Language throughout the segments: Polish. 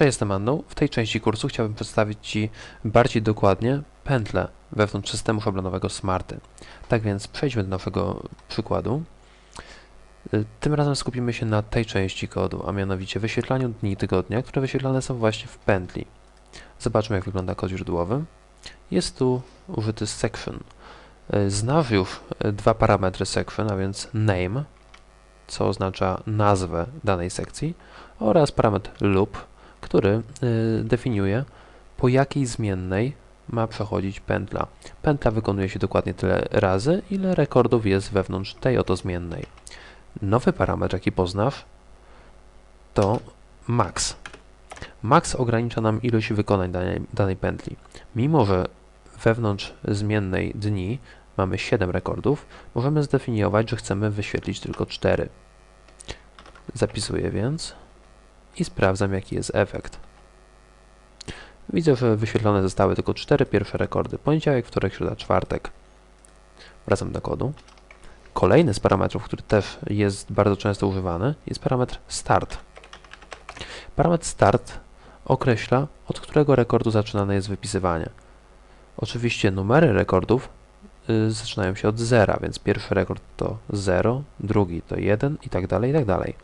Cześć, jestem Anną. W tej części kursu chciałbym przedstawić Ci bardziej dokładnie pętlę wewnątrz systemu szablonowego Smarty. Tak więc przejdźmy do naszego przykładu. Y, Tym razem skupimy się na tej części kodu, a mianowicie wyświetlaniu dni tygodnia, które wyświetlane są właśnie w pętli. Zobaczmy jak wygląda kod źródłowy. Jest tu użyty section. Y, Znasz już y, dwa parametry section, a więc name, co oznacza nazwę danej sekcji, oraz parametr loop, który y, definiuje po jakiej zmiennej ma przechodzić pętla. Pętla wykonuje się dokładnie tyle razy, ile rekordów jest wewnątrz tej oto zmiennej. Nowy parametr, jaki poznasz, to max. Max ogranicza nam ilość wykonań danej, danej pętli. Mimo, że wewnątrz zmiennej dni mamy 7 rekordów, możemy zdefiniować, że chcemy wyświetlić tylko 4. Zapisuję więc i sprawdzam jaki jest efekt. Widzę, że wyświetlone zostały tylko cztery pierwsze rekordy. Poniedziałek, wtorek, środa, czwartek. Wracam do kodu. Kolejny z parametrów, który też jest bardzo często używany, jest parametr start. Parametr start określa, od którego rekordu zaczynane jest wypisywanie. Oczywiście numery rekordów zaczynają się od zera, więc pierwszy rekord to 0, drugi to 1 i tak dalej, i tak dalej.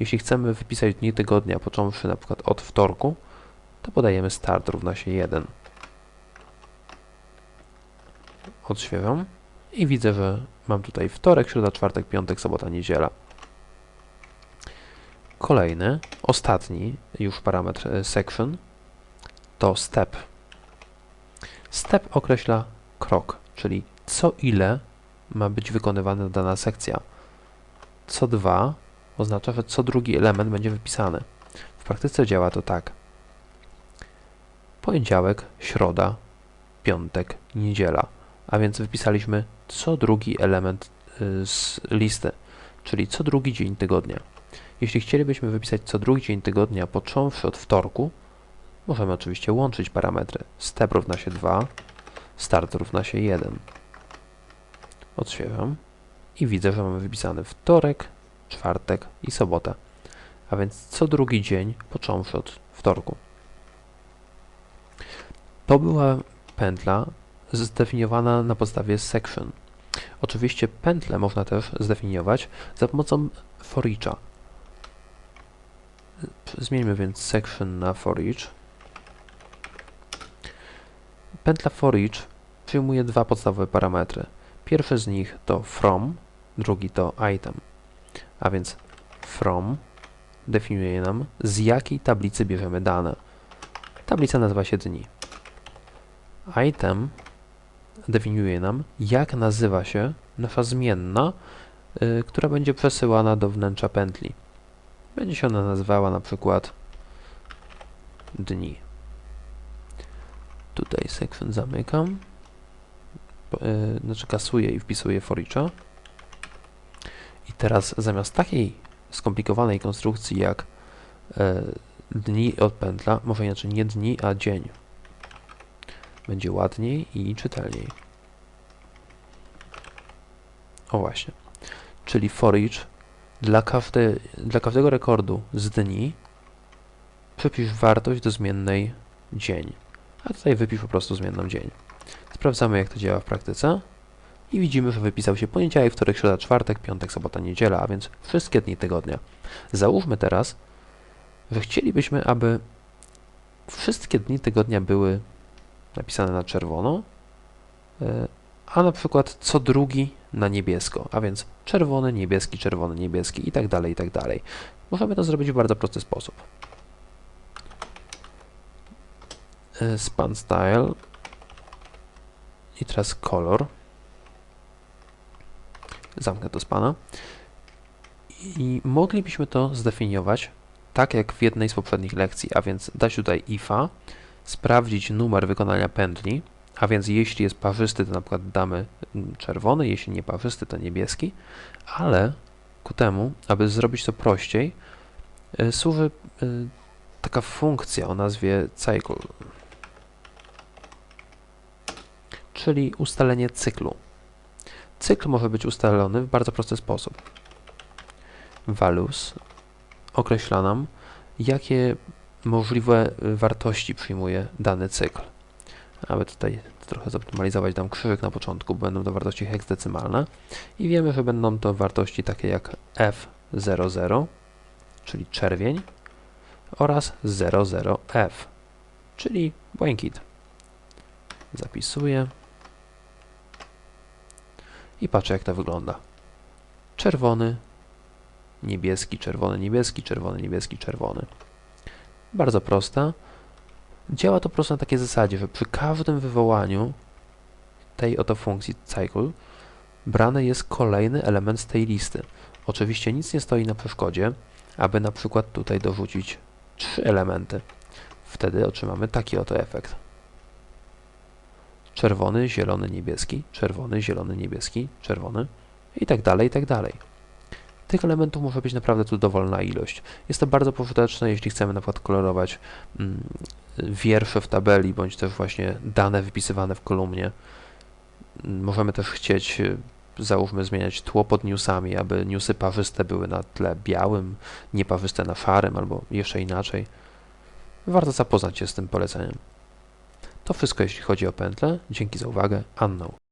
Jeśli chcemy wypisać dni tygodnia, począwszy na przykład od wtorku, to podajemy start równa się 1. Odświeżam i widzę, że mam tutaj wtorek, środa, czwartek, piątek, sobota, niedziela. Kolejny, ostatni już parametr e, section to step. Step określa krok, czyli co ile ma być wykonywana dana sekcja. Co dwa oznacza, że co drugi element będzie wypisany. W praktyce działa to tak. Poniedziałek, środa, piątek, niedziela. A więc wypisaliśmy co drugi element y, z listy, czyli co drugi dzień tygodnia. Jeśli chcielibyśmy wypisać co drugi dzień tygodnia, począwszy od wtorku, możemy oczywiście łączyć parametry. Step równa się 2, start równa się 1. Odświeżam i widzę, że mamy wypisany wtorek, czwartek i sobotę. A więc co drugi dzień, począwszy od wtorku. To była pętla zdefiniowana na podstawie section. Oczywiście pętlę można też zdefiniować za pomocą for. Zmieńmy więc section na for each. Pętla for each przyjmuje dwa podstawowe parametry. Pierwszy z nich to from, drugi to item. A więc from definiuje nam z jakiej tablicy bierzemy dane. Tablica nazywa się dni. Item definiuje nam, jak nazywa się nasza zmienna, y, która będzie przesyłana do wnętrza pętli. Będzie się ona nazywała na przykład dni. Tutaj section zamykam, znaczy kasuję i wpisuję for each'a. I teraz zamiast takiej skomplikowanej konstrukcji jak y, dni od pętla, może inaczej nie dni, a dzień. Będzie ładniej i czytelniej. O właśnie. Czyli for each dla, każde, dla każdego rekordu z dni przypisz wartość do zmiennej dzień. A tutaj wypisz po prostu zmienną dzień. Sprawdzamy jak to działa w praktyce. I widzimy, że wypisał się poniedziałek, wtorek, środa, czwartek, piątek, sobota, niedziela, a więc wszystkie dni tygodnia. Załóżmy teraz, że chcielibyśmy, aby wszystkie dni tygodnia były napisane na czerwono, e, a na przykład co drugi na niebiesko, a więc czerwony, niebieski, czerwony, niebieski i tak dalej, i tak dalej. Możemy to zrobić w bardzo prosty sposób. E, Span style i teraz kolor. Zamknę to spana. I moglibyśmy to zdefiniować tak jak w jednej z poprzednich lekcji, a więc dać tutaj ifa, sprawdzić numer wykonania pętli, a więc jeśli jest parzysty, to na przykład damy czerwony, jeśli nie parzysty, to niebieski, ale ku temu, aby zrobić to prościej, y, służy y, taka funkcja o nazwie cycle, czyli ustalenie cyklu. Cykl może być ustalony w bardzo prosty sposób. Values określa nam, jakie możliwe wartości przyjmuje dany cykl. Aby tutaj trochę zoptymalizować, dam krzyżyk na początku, będą to wartości heksadecymalne i wiemy, że będą to wartości takie jak F00, czyli czerwień oraz 00F, czyli błękit. Zapisuję i patrzę jak to wygląda. Czerwony, niebieski, czerwony, niebieski, czerwony, niebieski, czerwony. Bardzo prosta. Działa to prosto na takiej zasadzie, że przy każdym wywołaniu tej oto funkcji cycle brany jest kolejny element z tej listy. Oczywiście nic nie stoi na przeszkodzie, aby na przykład tutaj dorzucić trzy elementy. Wtedy otrzymamy taki oto efekt. Czerwony, zielony, niebieski, czerwony, zielony, niebieski, czerwony i tak dalej, i tak dalej. Tych elementów może być naprawdę tu dowolna ilość. Jest to bardzo pożyteczne, jeśli chcemy na przykład kolorować mm, wiersze w tabeli, bądź też właśnie dane wypisywane w kolumnie. Możemy też chcieć, y, załóżmy, zmieniać tło pod newsami, aby newsy parzyste były na tle białym, nieparzyste na szarym, albo jeszcze inaczej. Warto zapoznać się z tym poleceniem. To wszystko jeśli chodzi o pętlę. Dzięki za uwagę. Unknown.